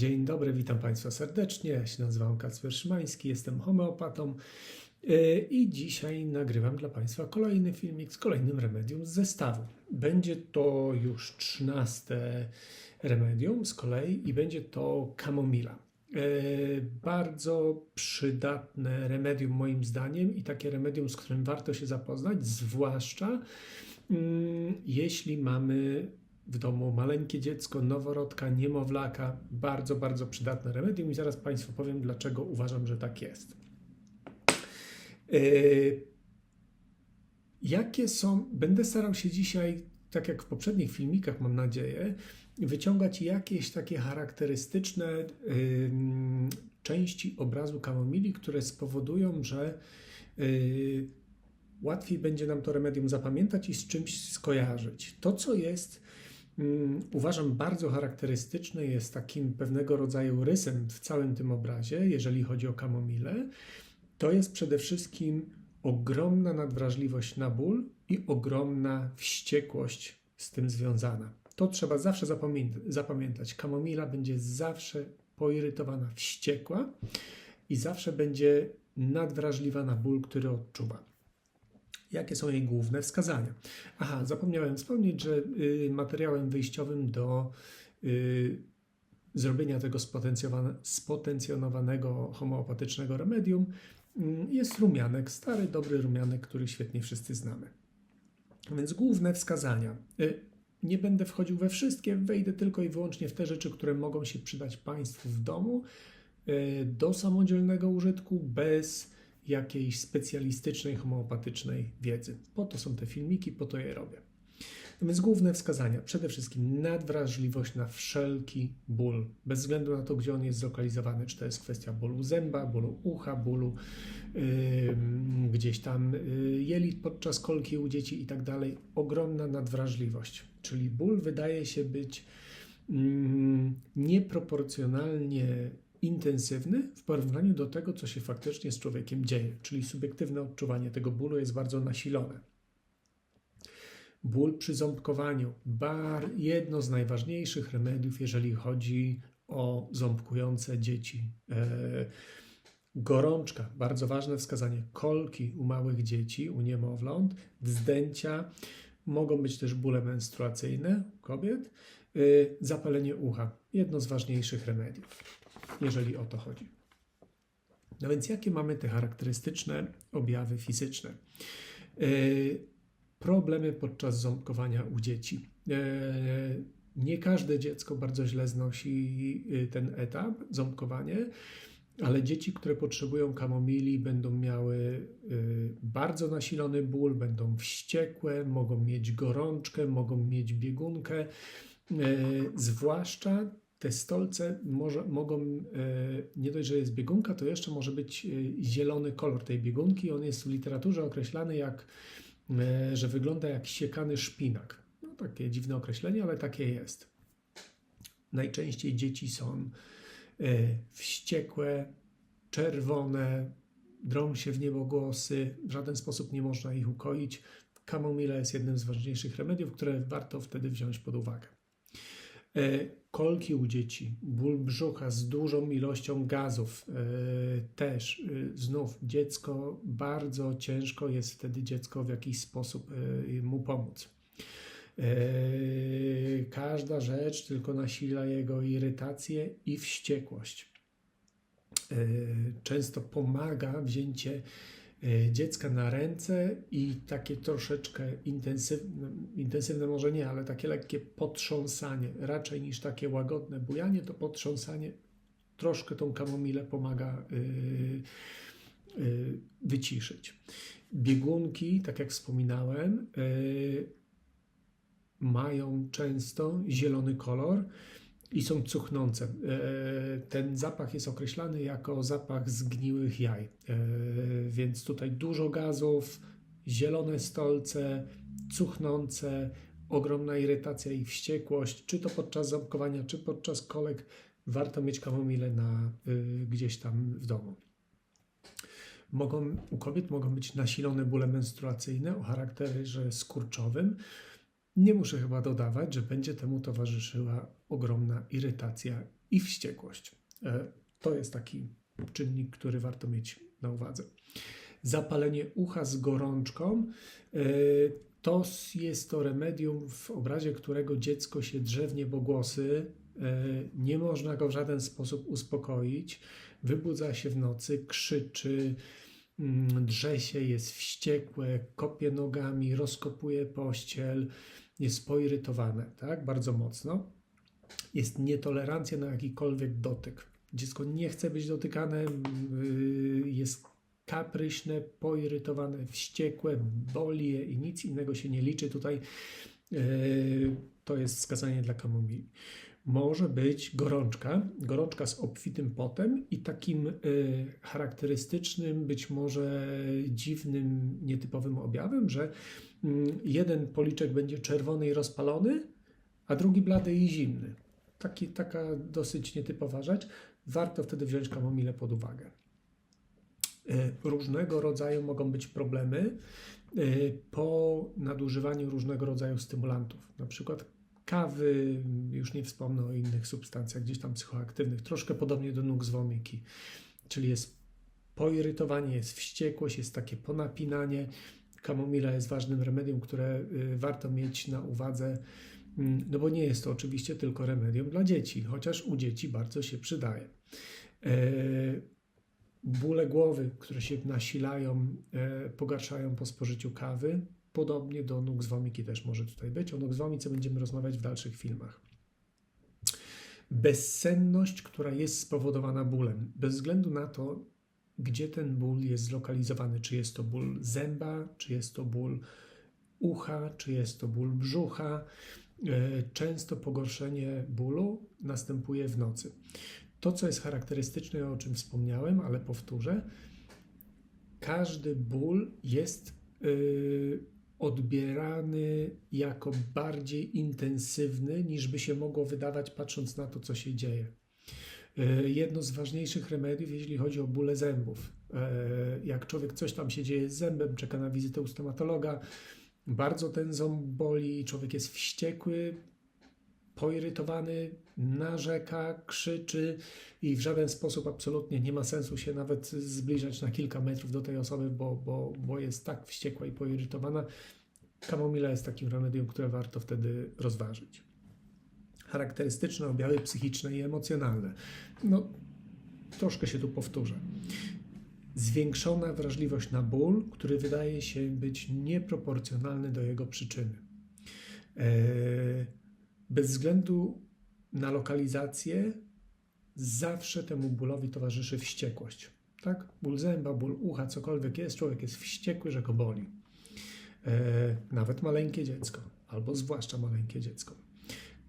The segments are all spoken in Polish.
Dzień dobry, witam Państwa serdecznie. Ja się nazywam Kacper Szymański, jestem homeopatą yy, i dzisiaj nagrywam dla Państwa kolejny filmik z kolejnym remedium z zestawu. Będzie to już trzynaste remedium z kolei i będzie to kamomila. Yy, Bardzo przydatne remedium moim zdaniem i takie remedium, z którym warto się zapoznać, zwłaszcza mm, jeśli mamy w domu maleńkie dziecko, noworodka, niemowlaka. Bardzo, bardzo przydatne remedium i zaraz Państwu powiem, dlaczego uważam, że tak jest. Yy, Jakie są, będę starał się dzisiaj, tak jak w poprzednich filmikach, mam nadzieję, wyciągać jakieś takie charakterystyczne części obrazu kamomili, które spowodują, że yy, łatwiej będzie nam to remedium zapamiętać i z czymś skojarzyć. To, co jest, uważam, bardzo charakterystyczne, jest takim pewnego rodzaju rysem w całym tym obrazie, jeżeli chodzi o kamomilę, to jest przede wszystkim ogromna nadwrażliwość na ból i ogromna wściekłość z tym związana. To trzeba zawsze zapamię- zapamiętać. Kamomila będzie zawsze poirytowana, wściekła i zawsze będzie nadwrażliwa na ból, który odczuwa. Jakie są jej główne wskazania? Aha, zapomniałem wspomnieć, że y, materiałem wyjściowym do y, zrobienia tego spotencjonowanego homeopatycznego remedium mm, jest rumianek, stary, dobry rumianek, który świetnie wszyscy znamy. Więc główne wskazania. Y, Nie będę wchodził we wszystkie, wejdę tylko i wyłącznie w te rzeczy, które mogą się przydać Państwu w domu do samodzielnego użytku bez jakiejś specjalistycznej, homeopatycznej wiedzy. Po to są te filmiki, po to je robię. No więc główne wskazania. Przede wszystkim nadwrażliwość na wszelki ból, bez względu na to, gdzie on jest zlokalizowany. Czy to jest kwestia bólu zęba, bólu ucha, bólu ym, gdzieś tam y, jelit podczas kolki u dzieci i tak dalej. Ogromna nadwrażliwość, czyli ból wydaje się być mm, nieproporcjonalnie intensywny w porównaniu do tego, co się faktycznie z człowiekiem dzieje, czyli subiektywne odczuwanie tego bólu jest bardzo nasilone. Ból przy ząbkowaniu, bar, jedno z najważniejszych remediów, jeżeli chodzi o ząbkujące dzieci. E, gorączka, bardzo ważne wskazanie, kolki u małych dzieci, u niemowląt, wzdęcia, mogą być też bóle menstruacyjne u kobiet, y, zapalenie ucha, jedno z ważniejszych remediów, jeżeli o to chodzi. No więc jakie mamy te charakterystyczne objawy fizyczne? Y, Problemy podczas ząbkowania u dzieci. Y, Nie każde dziecko bardzo źle znosi y, ten etap, ząbkowanie, ale dzieci, które potrzebują kamomili, będą miały bardzo nasilony ból, będą wściekłe, mogą mieć gorączkę, mogą mieć biegunkę. Zwłaszcza te stolce może, mogą, y, nie dość, że jest biegunka, to jeszcze może być y, zielony kolor tej biegunki. On jest w literaturze określany jak, y, że wygląda jak siekany szpinak. No, takie dziwne określenie, ale takie jest. Najczęściej dzieci są wściekłe, czerwone, drą się w niebogłosy, w żaden sposób nie można ich ukoić. Kamomila jest jednym z ważniejszych remediów, które warto wtedy wziąć pod uwagę. E, Kolki u dzieci, ból brzucha z dużą ilością gazów, e, też e, znów dziecko bardzo ciężko jest wtedy dziecko w jakiś sposób mu pomóc. Każda rzecz tylko nasila jego irytację i wściekłość. Często pomaga wzięcie dziecka na ręce i takie troszeczkę intensywne, intensywne może nie, ale takie lekkie potrząsanie, raczej niż takie łagodne bujanie, to potrząsanie troszkę tą kamomilę pomaga y, y, wyciszyć. Biegunki, tak jak wspominałem, y, mają często zielony kolor i są cuchnące. E, Ten zapach jest określany jako zapach zgniłych jaj. E, Więc tutaj dużo gazów, zielone stolce, cuchnące, ogromna irytacja i wściekłość, czy to podczas ząbkowania, czy podczas kolek. Warto mieć kamomilę na, y, gdzieś tam w domu. Mogą, u kobiet mogą być nasilone bóle menstruacyjne o charakterze skurczowym. Nie muszę chyba dodawać, że będzie temu towarzyszyła ogromna irytacja i wściekłość. E, to jest taki czynnik, który warto mieć na uwadze. Zapalenie ucha z gorączką e, to jest to remedium, w obrazie którego dziecko się drze w niebogłosy. E, nie można go w żaden sposób uspokoić. Wybudza się w nocy, krzyczy, mm, drze się, jest wściekłe, kopie nogami, rozkopuje pościel, jest poirytowane, tak, bardzo mocno. Jest nietolerancja na jakikolwiek dotyk. Dziecko nie chce być dotykane, y, jest kapryśne, poirytowane, wściekłe, boli je i nic innego się nie liczy. Tutaj y, to jest wskazanie dla kamomili. Może być gorączka, gorączka z obfitym potem i takim y, charakterystycznym, być może dziwnym, nietypowym objawem, że jeden policzek będzie czerwony i rozpalony, a drugi blady i zimny. Taki, taka dosyć nietypowa rzecz. Warto wtedy wziąć kamomilę pod uwagę. E, różnego rodzaju mogą być problemy e, po nadużywaniu różnego rodzaju stymulantów, na przykład kawy, już nie wspomnę o innych substancjach gdzieś tam psychoaktywnych, troszkę podobnie do nóg z womiki, czyli jest poirytowanie, jest wściekłość, jest takie ponapinanie. Kamomila jest ważnym remedium, które e, warto mieć na uwadze Mm, no bo nie jest to oczywiście tylko remedium dla dzieci, chociaż u dzieci bardzo się przydaje. E, bóle głowy, które się nasilają, e, pogarszają po spożyciu kawy, podobnie do nóg z womiki też może tutaj być. O nóg z womice będziemy rozmawiać w dalszych filmach. Bezsenność, która jest spowodowana bólem, bez względu na to, gdzie ten ból jest zlokalizowany, czy jest to ból zęba, czy jest to ból ucha, czy jest to ból brzucha, E, często pogorszenie bólu następuje w nocy. To, co jest charakterystyczne, o czym wspomniałem, ale powtórzę, każdy ból jest yy, odbierany jako bardziej intensywny, niż by się mogło wydawać, patrząc na to, co się dzieje. Yy, jedno z ważniejszych remediów, jeśli chodzi o bóle zębów. Yy, jak człowiek coś tam się dzieje z zębem, czeka na wizytę u stomatologa, bardzo ten ząb boli, człowiek jest wściekły, poirytowany, narzeka, krzyczy i w żaden sposób absolutnie nie ma sensu się nawet zbliżać na kilka metrów do tej osoby, bo, bo, bo jest tak wściekła i poirytowana. Kamomila jest takim remedium, które warto wtedy rozważyć. Charakterystyczne objawy psychiczne i emocjonalne. No, troszkę się tu powtórzę zwiększona wrażliwość na ból, który wydaje się być nieproporcjonalny do jego przyczyny. E, bez względu na lokalizację, zawsze temu bólowi towarzyszy wściekłość. Tak? Ból zęba, ból ucha, cokolwiek jest, człowiek jest wściekły, że go boli. E, nawet maleńkie dziecko, albo zwłaszcza maleńkie dziecko.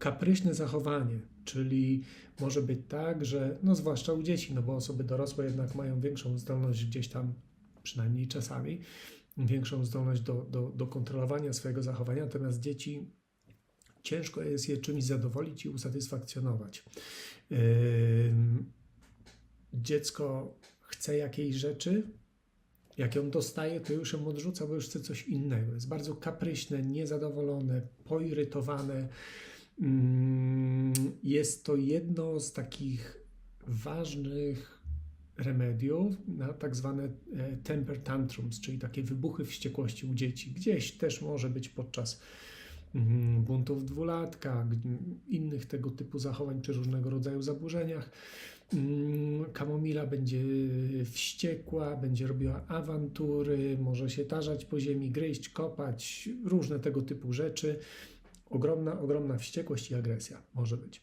Kapryśne zachowanie, czyli może być tak, że, no zwłaszcza u dzieci, no bo osoby dorosłe jednak mają większą zdolność gdzieś tam, przynajmniej czasami, większą zdolność do, do, do kontrolowania swojego zachowania, natomiast dzieci ciężko jest je czymś zadowolić i usatysfakcjonować. Yy, dziecko chce jakiejś rzeczy, jak ją dostaje, to już ją odrzuca, bo już chce coś innego. Jest bardzo kapryśne, niezadowolone, poirytowane. Mm, jest to jedno z takich ważnych remediów na tak zwane e, temper tantrums, czyli takie wybuchy wściekłości u dzieci. Gdzieś też może być podczas mm, buntów dwulatka, innych tego typu zachowań czy różnego rodzaju zaburzeniach. Mm, kamomila będzie wściekła, będzie robiła awantury, może się tarzać po ziemi, gryźć, kopać, różne tego typu rzeczy ogromna, ogromna wściekłość i agresja może być.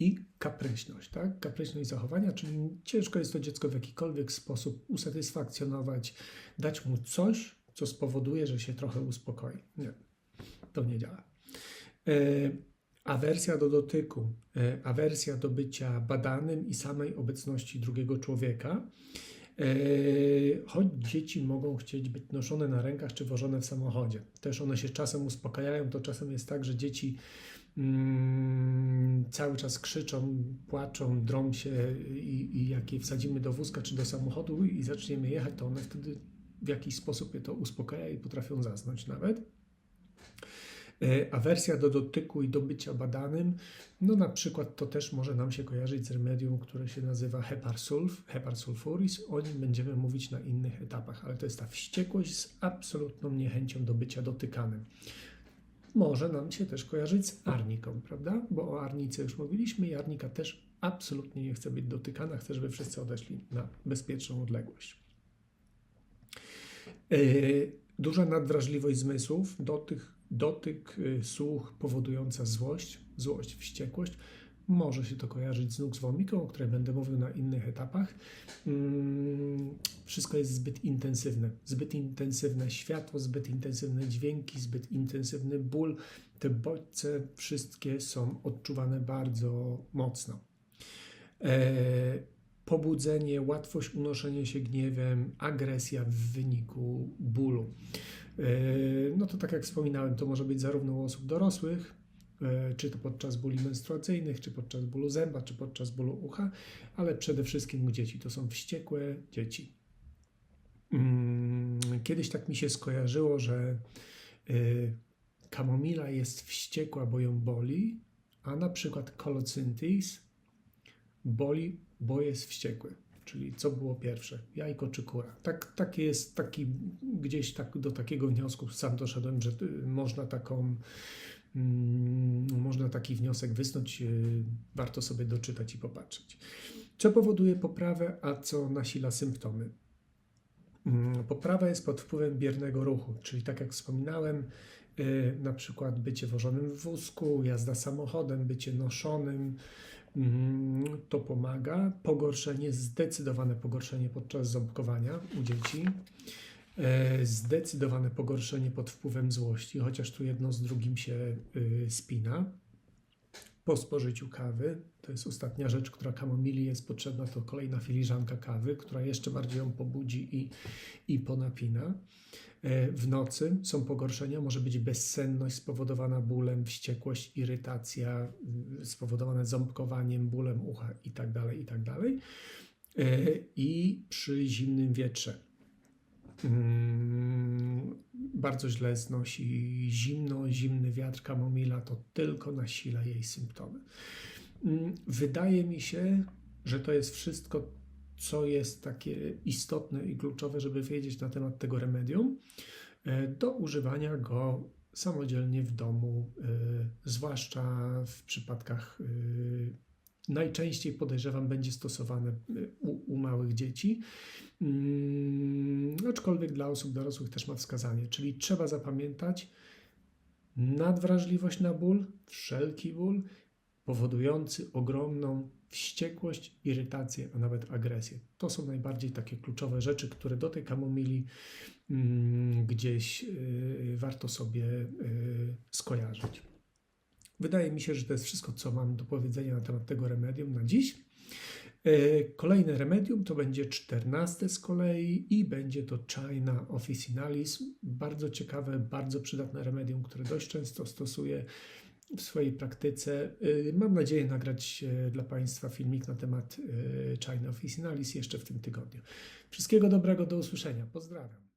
I kapryśność, tak? Kapryśność zachowania, czyli ciężko jest to dziecko w jakikolwiek sposób usatysfakcjonować, dać mu coś, co spowoduje, że się trochę uspokoi. Nie, to nie działa. E, awersja do dotyku, e, awersja do bycia badanym i samej obecności drugiego człowieka Yy, choć dzieci mogą chcieć być noszone na rękach czy wożone w samochodzie. Też one się czasem uspokajają. To czasem jest tak, że dzieci mm, cały czas krzyczą, płaczą, drą się i, i jak je wsadzimy do wózka czy do samochodu i zaczniemy jechać, to one wtedy w jakiś sposób je to uspokaja i potrafią zasnąć nawet. E, Awersja do dotyku i do bycia badanym, no na przykład to też może nam się kojarzyć z remedium, które się nazywa heparsulf, heparsulfuris. O nim będziemy mówić na innych etapach, ale to jest ta wściekłość z absolutną niechęcią do bycia dotykanym. Może nam się też kojarzyć z arniką, prawda? Bo o arnice już mówiliśmy i arnika też absolutnie nie chce być dotykana, chce, żeby wszyscy odeszli na bezpieczną odległość. Yy, Duża nadwrażliwość zmysłów, dotyk, dotyk, yy, słuch powodująca złość, złość, wściekłość. Może się to kojarzyć z nux vomiką, o której będę mówił na innych etapach. Mm, Wszystko jest zbyt intensywne. Zbyt intensywne światło, zbyt intensywne dźwięki, zbyt intensywny ból. Te bodźce wszystkie są odczuwane bardzo mocno. E, pobudzenie, łatwość unoszenia się gniewem, agresja w wyniku bólu. E, No to tak jak wspominałem, to może być zarówno u osób dorosłych, e, czy to podczas bóli menstruacyjnych, czy podczas bólu zęba, czy podczas bólu ucha, ale przede wszystkim u dzieci. To są wściekłe dzieci. Mm, Kiedyś tak mi się skojarzyło, że y, kamomila jest wściekła, bo ją boli, a na przykład kolocyntys boli, bo jest wściekły. Czyli co było pierwsze, jajko czy kura? Tak, tak jest taki, gdzieś tak do takiego wniosku sam doszedłem, że y, można taką, mm, można taki wniosek wysnuć, y, warto sobie doczytać i popatrzeć. Co powoduje poprawę, a co nasila symptomy? Mm, Poprawa jest pod wpływem biernego ruchu, czyli tak jak wspominałem, y, na przykład bycie wożonym w wózku, jazda samochodem, bycie noszonym, to pomaga. Pogorszenie, zdecydowane pogorszenie podczas ząbkowania u dzieci, E, zdecydowane pogorszenie pod wpływem złości, chociaż tu jedno z drugim się y, spina. Po spożyciu kawy, to jest ostatnia rzecz, która kamomili jest potrzebna, to kolejna filiżanka kawy, która jeszcze bardziej ją pobudzi i, i ponapina. E, W nocy są pogorszenia, może być bezsenność spowodowana bólem, wściekłość, irytacja y, spowodowane ząbkowaniem, bólem ucha itd., itd. E, I przy zimnym wietrze. Mm, Bardzo źle znosi zimno, zimny wiatr kamomila, to tylko nasila jej symptomy. Mm, Wydaje mi się, że to jest wszystko, co jest takie istotne i kluczowe, żeby wiedzieć na temat tego remedium, e, do używania go samodzielnie w domu, e, zwłaszcza w przypadkach e, najczęściej podejrzewam będzie stosowane u, u małych dzieci. Mm, aczkolwiek dla osób dorosłych też ma wskazanie, czyli trzeba zapamiętać nadwrażliwość na ból, wszelki ból, powodujący ogromną wściekłość, irytację, a nawet agresję. To są najbardziej takie kluczowe rzeczy, które do tej kamomili mm, gdzieś y, warto sobie y, skojarzyć. Wydaje mi się, że to jest wszystko, co mam do powiedzenia na temat tego remedium na dziś. E, Kolejne remedium to będzie czternaste z kolei i będzie to China Officinalis. Bardzo ciekawe, bardzo przydatne remedium, które dość często stosuję w swojej praktyce. E, Mam nadzieję nagrać e, dla Państwa filmik na temat e, China Officinalis jeszcze w tym tygodniu. Wszystkiego dobrego, do usłyszenia. Pozdrawiam.